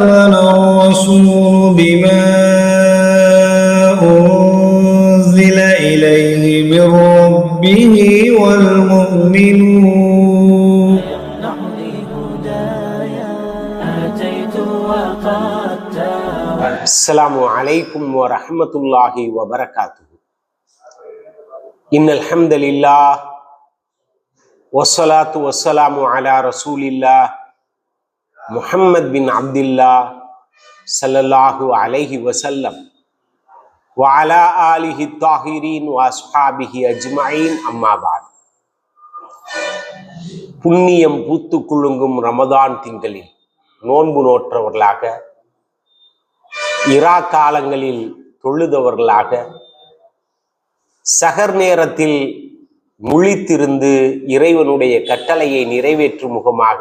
الرسول بما أنزل إليه من ربه والمؤمنون. السلام عليكم ورحمة الله وبركاته. إن الحمد لله والصلاة والسلام على رسول الله முஹம்மத் பின் அப்துல்லா சல்லல்லாஹு அலைஹி வசல்லம் வாலா ஆலிஹி தாஹிரீன் வாஸ்ஹாபிஹி அஜ்மாயின் அம்மாபாத் புண்ணியம் பூத்து குலுங்கும் ரமதான் திங்களில் நோன்பு நோற்றவர்களாக இரா காலங்களில் தொழுதவர்களாக சகர் நேரத்தில் முழித்திருந்து இறைவனுடைய கட்டளையை நிறைவேற்றும் முகமாக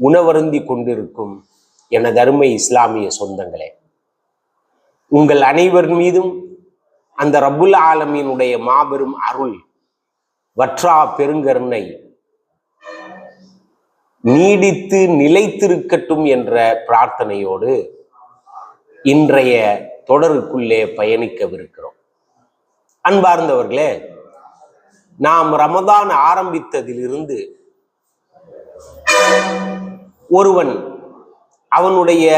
உணவருந்தி கொண்டிருக்கும் எனது அருமை இஸ்லாமிய சொந்தங்களே. உங்கள் அனைவர் மீதும் அந்த ரபுல் ஆலமீனுடைய மாபெரும் அருள் வற்றா பெருங்கருணை நீடித்து நிலைத்திருக்கட்டும் என்ற பிரார்த்தனையோடு இன்றைய தொடருக்குள்ளே பயணிக்கவிருக்கிறோம். அன்பார்ந்தவர்களே நாம் ரமதான் ஆரம்பித்ததிலிருந்து ஒருவன் அவனுடைய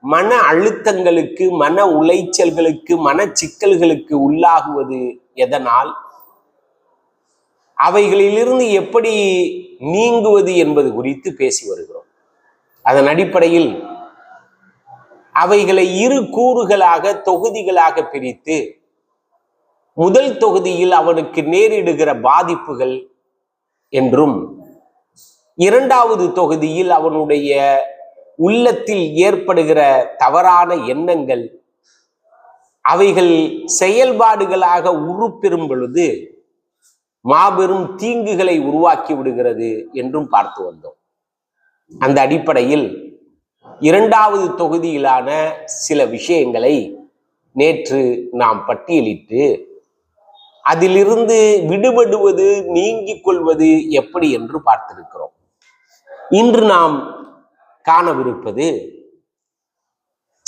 மன அழுத்தங்களுக்கு மன உளைச்சல்களுக்கு மன சிக்கல்களுக்கு உள்ளாகுவது எதனால்? அவைகளிலிருந்து எப்படி நீங்குவது என்பது குறித்து பேசி வருகிறோம். அதன் அடிப்படையில் அவைகளை இரு கூறுகளாக தொகுதிகளாக பிரித்து முதல் தொகுதியில் அவனுக்கு நேரிடுகிற பாதிப்புகள் என்றும் இரண்டாவது தொகுதியில் அவனுடைய உள்ளத்தில் ஏற்படுகிற தவறான எண்ணங்கள் அவைகள் செயல்பாடுகளாக உருப்பெறும் பொழுது மாபெரும் தீங்குகளை உருவாக்கி விடுகிறது என்றும் பார்த்து வந்தோம். அந்த அடிப்படையில் இரண்டாவது தொகுதியிலான சில விஷயங்களை நேற்று நாம் பட்டியலிட்டு அதிலிருந்து விடுபடுவது நீங்கிக் கொள்வது எப்படி என்று பார்த்திருக்கிறோம். இன்று நாம் காணவிருப்பது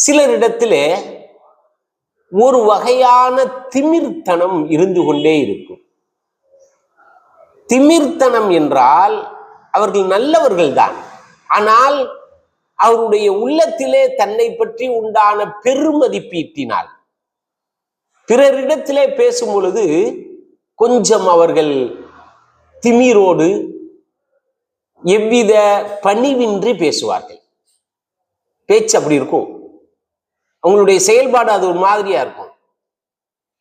சிலரிடத்திலே ஒரு வகையான திமிர்த்தனம் இருந்து கொண்டே இருக்கும். திமிர்த்தனம் என்றால் அவர்கள் நல்லவர்கள்தான். ஆனால் அவருடைய உள்ளத்திலே தன்னை பற்றி உண்டான பெருமதிப்பீட்டினால். பிறரிடத்திலே பேசும் பொழுது கொஞ்சம் அவர்கள் திமிரோடு எவ்வித பணிவின்றி பேசுவார்கள்? பேச்சு அப்படி இருக்கும். அவங்களுடைய செயல்பாடு அது ஒரு மாதிரியா இருக்கும்.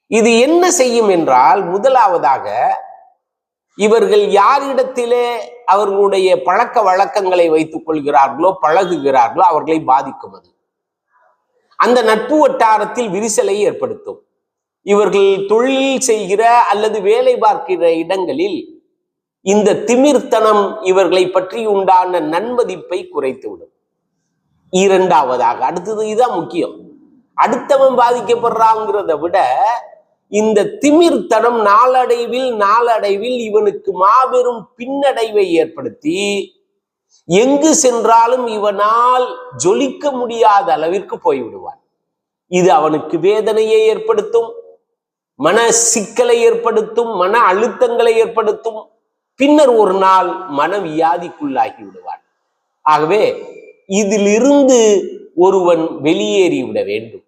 இது என்ன செய்யும் என்றால் முதலாவதாக இவர்கள் யாரிடத்திலே அவர்களுடைய பழக்க வழக்கங்களை வைத்துக் கொள்கிறார்களோ பழகுகிறார்களோ அவர்களை பாதிக்கும் அது அந்த நட்பு வட்டாரத்தில் விரிசலை ஏற்படுத்தும். இவர்கள் தொழில் செய்கிற அல்லது வேலை பார்க்கிற இடங்களில் இந்த திமிர்த்தனம் இவர்களை பற்றி உண்டான நன்மதிப்பை குறைத்துவிடும். இரண்டாவதாக அடுத்தது இதுதான் முக்கியம். அடுத்தவன் பாதிக்கப்படுறாங்கிறத விட இந்த திமிர்த்தனம் நாளடைவில் நாளடைவில் இவனுக்கு மாபெரும் பின்னடைவை ஏற்படுத்தி எங்கு சென்றாலும் இவனால் ஜொலிக்க முடியாத அளவிற்கு போய்விடுவான். இது அவனுக்கு வேதனையை ஏற்படுத்தும் மன சிக்கலை ஏற்படுத்தும் மன அழுத்தங்களை ஏற்படுத்தும் பின்னர் ஒரு நாள் மனவியாதிக்குள்ளாகி விடுவான். ஆகவே இதிலிருந்து ஒருவன் வெளியேறி விட வேண்டும்.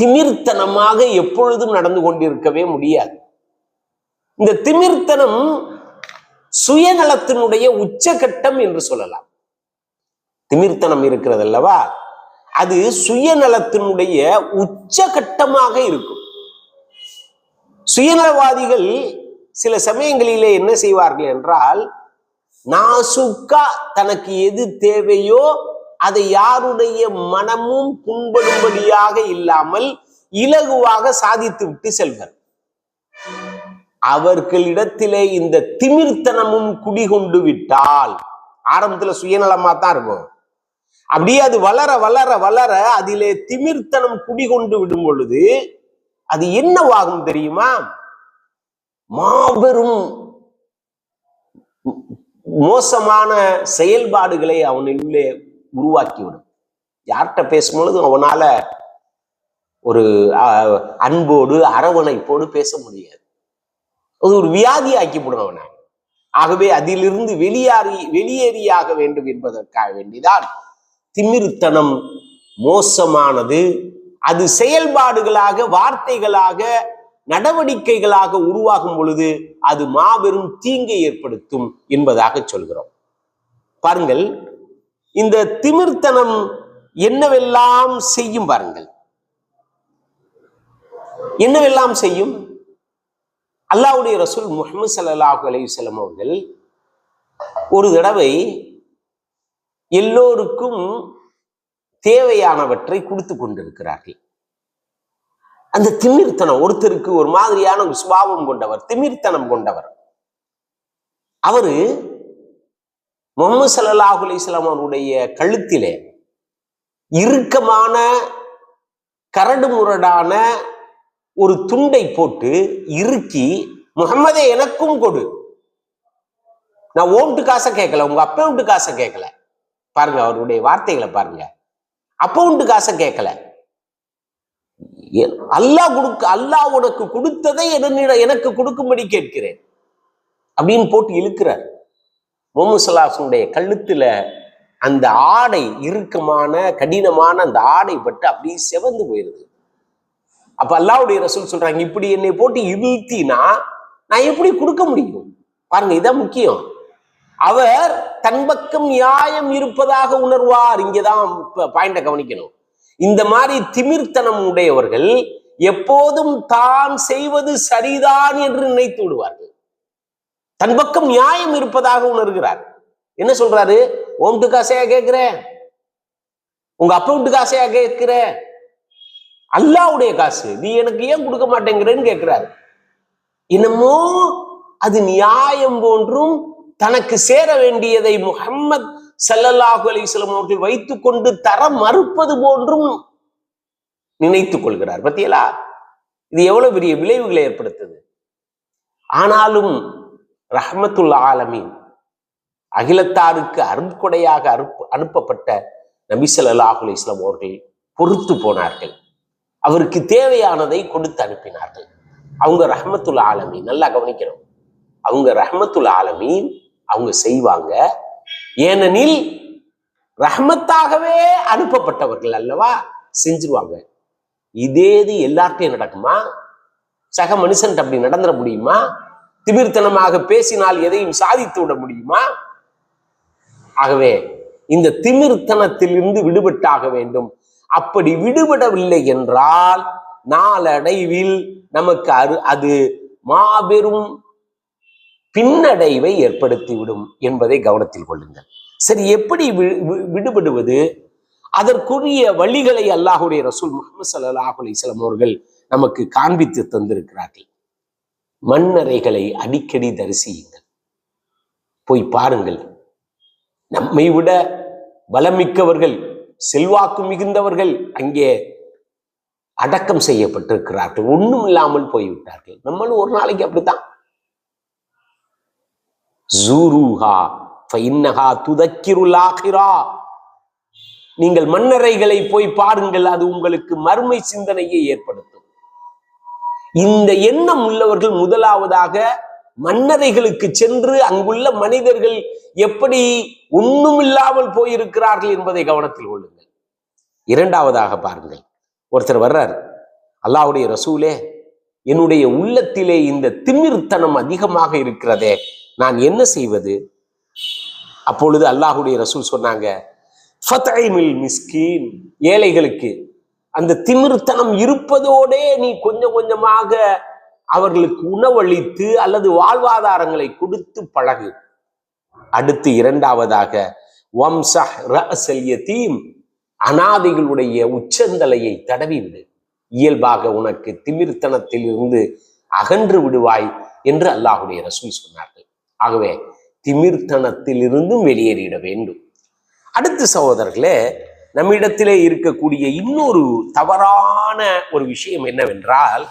திமிர்த்தனமாக எப்பொழுதும் நடந்து கொண்டிருக்கவே முடியாது. இந்த திமிர்த்தனம் சுயநலத்தினுடைய உச்சகட்டம் என்று சொல்லலாம். திமிர்த்தனம் இருக்கிறது அல்லவா அது சுயநலத்தினுடைய உச்சகட்டமாக இருக்கும். சுயநலவாதிகள் சில சமயங்களிலே என்ன செய்வார்கள் என்றால் நாசுக்கா தனக்கு எது தேவையோ அதை யாருடைய மனமும் புண்படும்படியாக இல்லாமல் இலகுவாக சாதித்து விட்டு செல்வர். அவர்களிடத்திலே இந்த திமிர்த்தனமும் குடிகொண்டு விட்டால் ஆரம்பத்துல சுயநலமா தான் இருக்கும். அப்படியே அது வளர வளர வளர அதிலே திமிர்த்தனம் குடிகொண்டு விடும் பொழுது அது என்னவாகும் தெரியுமா? மாபெரும் மோசமான செயல்பாடுகளை அவனுள்ளே உருவாக்கிவிடும். யார்கிட்ட பேசும்பொழுதும் அவனால ஒரு அன்போடு அரவணைப்போடு பேச முடியாது. அது ஒரு வியாதி ஆக்கிவிடும் அவனை. ஆகவே அதிலிருந்து வெளியாறி வெளியேறியாக வேண்டும் என்பதற்காக வேண்டிதான் திமிர்த்தனம் மோசமானது. அது செயல்பாடுகளாக வார்த்தைகளாக நடவடிக்கைகளாக உருவாகும் பொழுது அது மாபெரும் தீங்கை ஏற்படுத்தும் என்பதாக சொல்கிறோம். பாருங்கள் இந்த திமிர்த்தனம் என்னவெல்லாம் செய்யும் பாருங்கள். என்னவெல்லாம் செய்யும்? அல்லாஹ்வுடைய ரசூல் முஹம்மது சல்லாஹு அலையுசல்லம் அவர்கள் ஒரு தடவை எல்லோருக்கும் தேவையானவற்றை கொடுத்து கொண்டிருக்கிறார்கள். அந்த திமிர்த்தனம் ஒருத்தருக்கு ஒரு மாதிரியான ஒரு சுபாவம் கொண்டவர் திமிர்த்தனம் கொண்டவர். அவரு முகமது சல்லாஹ் அலிஸ்லாம் அவருடைய கழுத்திலே இறுக்கமான கரடு முரடான ஒரு துண்டை போட்டு இறுக்கி முகம்மதே எனக்கும் கொடு. நான் ஓம்ட்டு காசை கேட்கல உங்க அப்பா காசை கேட்கல. பாருங்க அவருடைய வார்த்தைகளை பாருங்க. அப்பவுண்ட்டு காசை கேட்கல. அல்லாஹ் கொடுக்க அல்லாஹ் உனக்கு கொடுத்ததை என்னிடம் எனக்கு கொடுக்கும்படி கேட்கிறேன். அப்படின்னு போட்டு இழுக்கிறார். முகமது கழுத்துல அந்த ஆடை இறுக்கமான கடினமான அந்த ஆடை பட்டு அப்படியே செவந்து போயிருது. அப்ப அல்லாஹ்வுடைய ரசூல் சொல்றாங்க இப்படி என்னை போட்டு இழுத்தினா நான் எப்படி கொடுக்க முடியும்? பாருங்க இதான் முக்கியம். அவர் தன் பக்கம் நியாயம் இருப்பதாக உணர்வார். இங்கதான் பாயிண்ட கவனிக்கணும். இந்த மாதிரி திமிர்த்தனம் உடையவர்கள் எப்போதும் தான் செய்வது சரிதான் என்று நினைத்து விடுவார்கள். தன் பக்கம் நியாயம் இருப்பதாக உணர்கிறார். என்ன சொல்றாரு? ஓம்ட்டு காசையா கேட்கிறேன். உங்க அப்பா காசையா கேட்கிற அல்லாவுடைய காசு. நீ எனக்கு ஏன் கொடுக்க மாட்டேங்கிறேன்னு கேட்கிறாரு. என்னமோ அது நியாயம் போன்றும் தனக்கு சேர வேண்டியதை முகம்மத் ஸல்லல்லாஹு அலிஸ்லம் அவர்கள் வைத்துக் கொண்டு தர மறுப்பது போன்றும் நினைத்துக் கொள்கிறார். பத்தியலா இது எவ்வளவு பெரிய விளைவுகளை ஏற்படுத்துது? ஆனாலும் ரஹமத்துல் ஆலமீன் அகிலத்தாருக்கு அருட்கொடையாக அனுப்ப அனுப்பப்பட்ட நபி ஸல்லல்லாஹு அவர்கள் பொறுத்து போனார்கள். அவருக்கு தேவையானதை கொடுத்து அனுப்பினார்கள். அவங்க ரஹமத்துல் ஆலமீன் நல்லா கவனிக்கணும். அவங்க ரஹமத்துல் ஆலமீன் அவங்க செய்வாங்க ஏனெனில் ரஹ்மத்தாகவே அனுப்பப்பட்டவர்கள் அல்லவா? செஞ்சிருவாங்க. இதே இது எல்லார்ட்டையும் நடக்குமா? சக மனுஷன் அப்படி நடந்துட முடியுமா? திமிர்த்தனமாக பேசினால் எதையும் சாதித்து விட முடியுமா? ஆகவே இந்த திமிர்த்தனத்திலிருந்து விடுபட்டாக வேண்டும். அப்படி விடுபடவில்லை என்றால் நாளடைவில் நமக்கு அது மாபெரும் பின்னடைவை ஏற்படுத்திவிடும் என்பதை கவனத்தில் கொள்ளுங்கள். சரி எப்படி வி- விடுபடுவது? அதற்குரிய வழிகளை அல்லாஹுடைய ரசூல் முகமது ஸல்லல்லாஹு அலைஹி அவர்கள் நமக்கு காண்பித்து தந்திருக்கிறார்கள். மண்ணறைகளை அடிக்கடி தரிசியுங்கள். போய் பாருங்கள். நம்மை விட பலமிக்கவர்கள் செல்வாக்கு மிகுந்தவர்கள் அங்கே அடக்கம் செய்யப்பட்டிருக்கிறார்கள். ஒண்ணும் இல்லாமல் போய்விட்டார்கள். நம்மளும் ஒரு நாளைக்கு அப்படித்தான். ஜூருஹா ஃபைன்னஹா துதக்கிருல் ஆகிரா. நீங்கள் மன்னரைகளை போய் பாருங்கள் அது உங்களுக்கு மறுமை சிந்தனையை ஏற்படுத்தும். இந்த எண்ணம் உள்ளவர்கள் முதலாவதாக மன்னரைகளுக்கு சென்று அங்குள்ள மனிதர்கள் எப்படி ஒன்றும் இல்லாமல் போயிருக்கிறார்கள் என்பதை கவனத்தில் கொள்ளுங்கள். இரண்டாவதாக பாருங்கள். ஒருத்தர் வர்றார். அல்லாஹ்வுடைய ரசூலே என்னுடைய உள்ளத்திலே இந்த திமிர்த்தனம் அதிகமாக இருக்கிறதே நான் என்ன செய்வது? அப்பொழுது அல்லாஹுடைய ரசூல் சொன்னாங்க ஃபத்ஐமில் மிஸ்கீன். ஏழைகளுக்கு அந்த திமிர்த்தனம் இருப்பதோடே நீ கொஞ்சம் கொஞ்சமாக அவர்களுக்கு உணவளித்து அல்லது வாழ்வாதாரங்களை கொடுத்து பழகு. அடுத்து இரண்டாவதாக வம்சஹ் ரஅஸல் அனாதைகளுடைய உச்சந்தலையை தடவிவிடு. இயல்பாக உனக்கு திமிர்த்தனத்தில் இருந்து அகன்று விடுவாய் என்று அல்லாஹுடைய ரசூல் சொன்னார்கள். ஆகவே திமிர்த்தனத்தில் இருந்தும் வெளியேறிட வேண்டும். அடுத்து சகோதரர்களே நம்மிடத்திலே இருக்கக்கூடிய இன்னொரு தவறான ஒரு விஷயம் என்னவென்றால்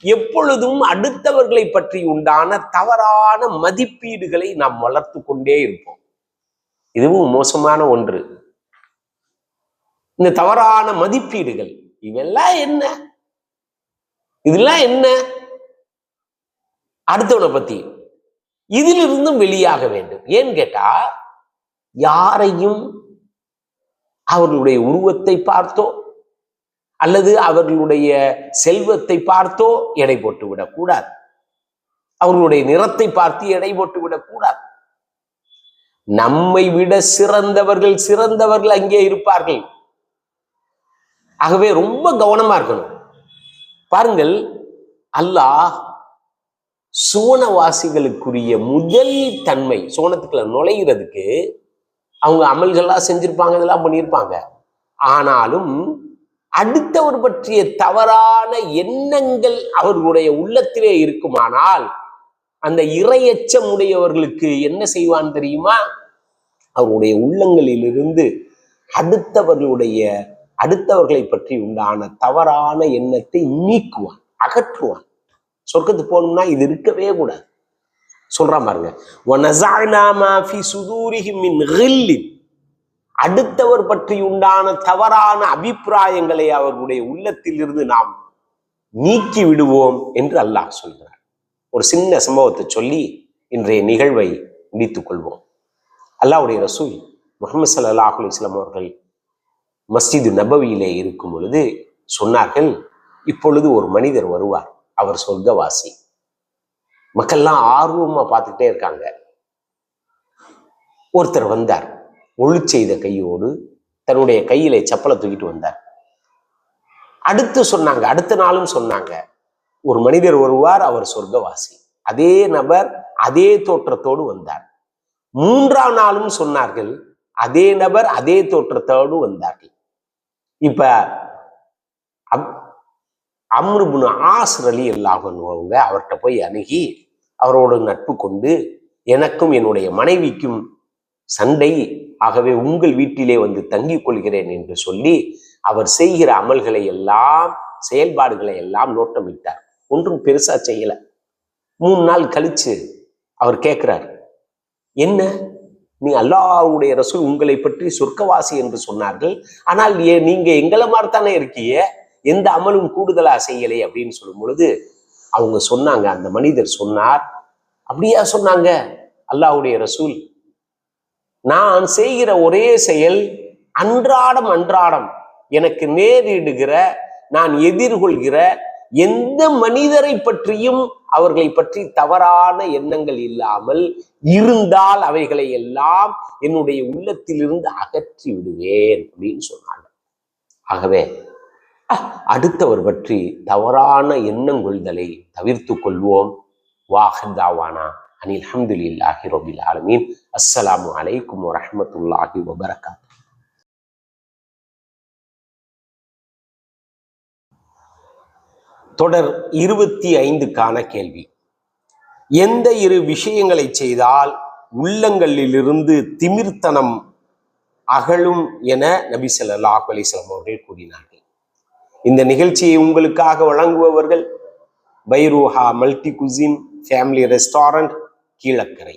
எப்பொழுதும் அடுத்தவர்களை பற்றி உண்டான தவறான மதிப்பீடுகளை நாம் வளர்த்து கொண்டே இருப்போம். இதுவும் மோசமான ஒன்று. இந்த தவறான மதிப்பீடுகள் இவெல்லாம் என்ன? இதெல்லாம் என்ன? அடுத்தவனை பத்தி. இதிலிருந்தும் வெளியாக வேண்டும். ஏன்னு கேட்டா யாரையும் அவர்களுடைய உருவத்தை பார்த்தோ அல்லது அவர்களுடைய செல்வத்தை பார்த்தோ எடை போட்டு விடக்கூடாது. அவர்களுடைய நிறத்தை பார்த்து எடை போட்டு விடக்கூடாது. நம்மை விட சிறந்தவர்கள் சிறந்தவர்கள் அங்கே இருப்பார்கள். ஆகவே ரொம்ப கவனமா இருக்கணும். பாருங்கள் அல்லாஹ் சோனவாசிகளுக்குரிய முதல் தன்மை சோனத்துக்குள்ள நுழைகிறதுக்கு அவங்க அமல்கள்லாம் செஞ்சிருப்பாங்க இதெல்லாம் பண்ணியிருப்பாங்க. ஆனாலும் அடுத்தவர் பற்றிய தவறான எண்ணங்கள் அவர்களுடைய உள்ளத்திலே இருக்குமானால் அந்த இரையச்சம் உடையவர்களுக்கு என்ன செய்வான் தெரியுமா? அவருடைய உள்ளங்களிலிருந்து அடுத்தவர்களுடைய அடுத்தவர்களை பற்றி உண்டான தவறான எண்ணத்தை நீக்குவான் அகற்றுவான். சொர்க்கத்துக்கு போகணும்னா இது இருக்கவே கூடாது. சொல்றான் பாருங்க. அடுத்தவர் பற்றி உண்டான தவறான அபிப்பிராயங்களை அவர்களுடைய உள்ளத்தில் இருந்து நாம் நீக்கி விடுவோம் என்று அல்லாஹ் சொல்கிறார். ஒரு சின்ன சம்பவத்தை சொல்லி இன்றைய நிகழ்வை முடித்துக் கொள்வோம். அல்லாவுடைய ரசூல் முகமது சல்லாஹ் அலிஸ்லாம் அவர்கள் மஸ்ஜிது நபவியிலே இருக்கும் பொழுது சொன்னார்கள் இப்பொழுது ஒரு மனிதர் வருவார் அவர் சொர்க்கவாசி. மக்கள்லாம் ஆர்வமா பார்த்துக்கிட்டே இருக்காங்க. ஒருத்தர் வந்தார் ஒழு செய்த கையோடு தன்னுடைய கையிலே செப்பலை தூக்கிட்டு வந்தார். அடுத்து சொன்னாங்க அடுத்த நாளும் சொன்னாங்க ஒரு மனிதர் வருவார் அவர் சொர்க்கவாசி. அதே நபர் அதே தோற்றத்தோடு வந்தார். மூன்றாம் நாளும் சொன்னார்கள் அதே நபர் அதே தோற்றத்தோடு வந்தார்கள். இப்ப அப்- அம்ருபுன் ஆஸ் அலி அல்லாஹங்க அவர்கிட்ட போய் அணுகி அவரோடு நட்பு கொண்டு எனக்கும் என்னுடைய மனைவிக்கும் சண்டை ஆகவே உங்கள் வீட்டிலே வந்து தங்கிக் கொள்கிறேன் என்று சொல்லி அவர் செய்கிற அமல்களை எல்லாம் செயல்பாடுகளை எல்லாம் நோட்டமிட்டார் ஒன்றும் பெருசா செய்யல. மூணு நாள் கழிச்சு அவர் கேட்கிறார் என்ன? நீ அல்லாஹ்வுடைய ரசூல் உங்களை பற்றி சொர்க்கவாசி என்று சொன்னார்கள். ஆனால் ஏ நீங்க எங்களை மாதிரி தானே இருக்கீங்க எந்த அமலும் கூடுதலா செய்யலை அப்படின்னு சொல்லும் பொழுது அவங்க சொன்னாங்க அந்த மனிதர் சொன்னார் அப்படியா சொன்னாங்க அல்லாஹுடைய ரசூல்? நான் செய்கிற ஒரே செயல் அன்றாடம் அன்றாடம் எனக்கு நேரிடுகிற நான் எதிர்கொள்கிற எந்த மனிதரை பற்றியும் அவர்களை பற்றி தவறான எண்ணங்கள் இல்லாமல் இருந்தால் அவைகளை எல்லாம் என்னுடைய உள்ளத்திலிருந்து அகற்றி விடுவேன் அப்படின்னு சொன்னாங்க. ஆகவே அஹ், அடுத்தவர் பற்றி தவறான எண்ணங்கொள்தலை தவிர்த்து கொள்வோம். வாஹிதாவானா அனில் அஹமதுல்லாஹி ரபில் ஆலமீன். அஸ்ஸலாமு அலைக்கும் வரமத்துல்லாஹி வபரகாத். தொடர் இருபத்தி ஐந்துக்கான கேள்வி. எந்த இரு விஷயங்களை செய்தால் உள்ளங்களிலிருந்து திமிர்த்தனம் அகலும் என நபி ஸல்லல்லாஹு அலிஸ்லாம் அவர்கள் கூறினார்கள். இந்த நிகழ்ச்சியை உங்களுக்காக வழங்குபவர்கள் பைரூஹா multi cuisine family restaurant Kilakarai.